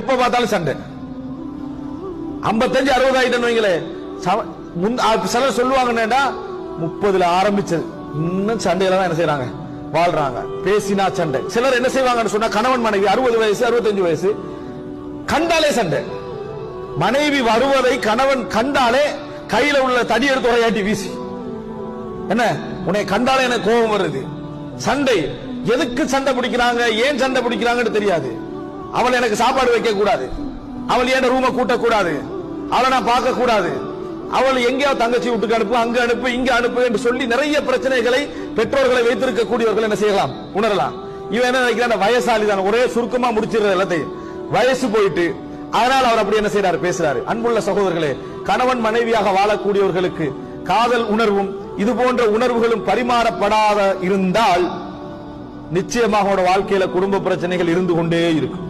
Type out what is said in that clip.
எப்ப பார்த்தாலும் சண்டை. ஐம்பத்தஞ்சு அறுபது ஆயிட்டம் வைங்களே. சிலர் சொல்லுவாங்கன்னேடா முப்பதுல ஆரம்பிச்சது. இன்னும் சண்டையில தான் என்ன செய்யறாங்க வாழ்றாங்க. பேசினா சண்டை. சிலர் என்ன செய்வாங்கன்னு சொன்னா கணவன் மனைவி அறுபது வயசு அறுபத்தஞ்சு வயசு கண்டாலே சண்டை. மனைவி வருவதை கணவன் கண்டாலே கையில உள்ள தடி எடுத்து உரையாட்டி வீசி. என்ன? உன்னை கண்டாலே எனக்கு கோபம் வருது. சண்டை. எதுக்கு சண்டை பிடிக்கிறாங்க? ஏன் சண்டை பிடிக்கிறாங்கன்னு தெரியாது. அவள் எனக்கு சாப்பாடு வைக்க கூடாது அவள் ஏன் ரூமை கூட்ட கூடாது அவளை நான் பார்க்க கூடாது அவள் எங்கேயாவது தங்கச்சி வீட்டுக்கு அனுப்பு அங்க அனுப்பு இங்க அனுப்பு என்று சொல்லி நிறைய பிரச்சனைகளை பெற்றோர்களை வைத்திருக்க கூடியவர்கள் என்ன செய்யலாம்? உணரலாம். இவன் என்ன நினைக்கிறான்? வயசாளி தான் ஒரே சுருக்கமா முடிச்சிடுற எல்லாத்தையும். வயசு போயிட்டு அதனால் அவர் அப்படி என்ன செய்யறாரு பேசுறாரு. அன்புள்ள சகோதரர்களே கணவன் மனைவியாக வாழக்கூடியவர்களுக்கு காதல் உணர்வும் இது போன்ற உணர்வுகளும் பரிமாறப்படாத இருந்தால் நிச்சயமாக அவனோட வாழ்க்கையில குடும்ப பிரச்சனைகள் இருந்து கொண்டே இருக்கும்.